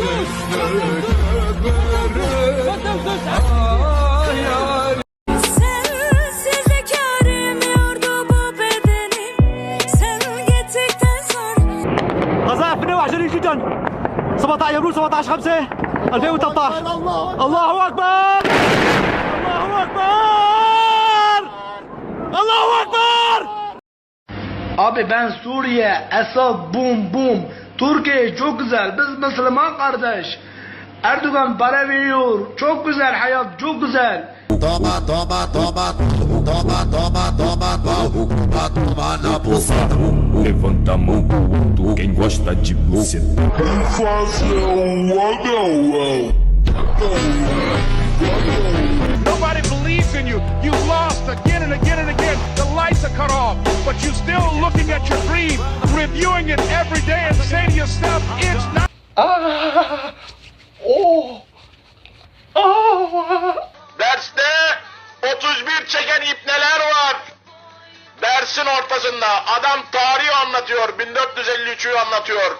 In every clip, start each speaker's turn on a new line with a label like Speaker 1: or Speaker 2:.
Speaker 1: düştük öbürü ayar. جليل جدا 17 يناير 17 5 2013 الله اكبر الله اكبر الله اكبر
Speaker 2: Abi ben Suriye, Esad, bum bum. Türkiye çok güzel. Biz Müslüman kardeş. Erdoğan para veriyor. Çok güzel hayat, çok güzel.
Speaker 3: Toma, toma, toma, toma, toma, toma, toma, toma na buceta.
Speaker 4: Levanta a mão, tu quem gosta de buceta.
Speaker 5: Nobody believes in you. You've lost again dream, reviewing it every day, and saying to yourself, it's not.
Speaker 6: Derste 31 çeken ipneler var. Dersin ortasında adam tarihi anlatıyor. 1453'ü anlatıyor.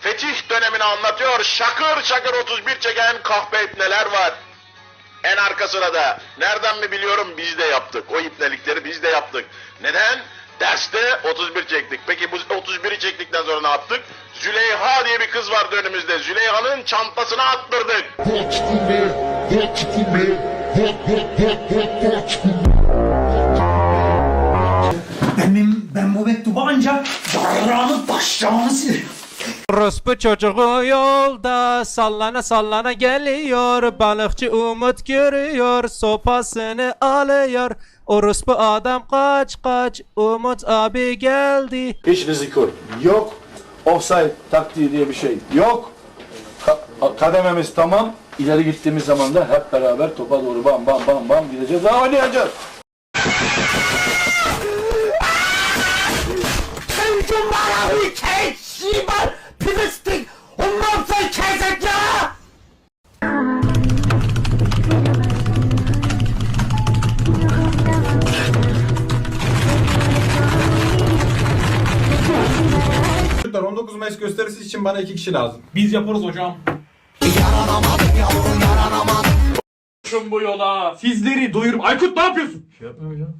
Speaker 6: Fetih dönemini anlatıyor. Şakır şakır 31 çeken kahpe ipneler var. En arkasına da nereden mi biliyorum biz de yaptık. O ipnelikleri biz de yaptık. Neden? Derste 31 çektik. Peki bu 31'i çektikten sonra ne yaptık? Züleyha diye bir kız vardı önümüzde. Züleyha'nın çantasına attırdık.
Speaker 7: Benim ben bu mektubu ancak bayrağını taşacağını silerim.
Speaker 8: Orospu çocuğu yolda sallana sallana geliyor Balıkçı umut görüyor sopasını alıyor Orospu adam kaç kaç Umut abi geldi
Speaker 9: Hiç riziko yok. Offside taktiği diye bir şey yok. Ka- kadememiz tamam. İleri gittiğimiz zaman da hep beraber topa doğru bam bam bam bam gideceğiz. Daha oynayacağız.
Speaker 10: Çocuklar 19 Mayıs gösterisi için bana iki kişi lazım.
Speaker 1: Biz yaparız hocam. bu yola. Sizleri doyurum. Aykut ne yapıyorsun? Şey yapmıyorum hocam.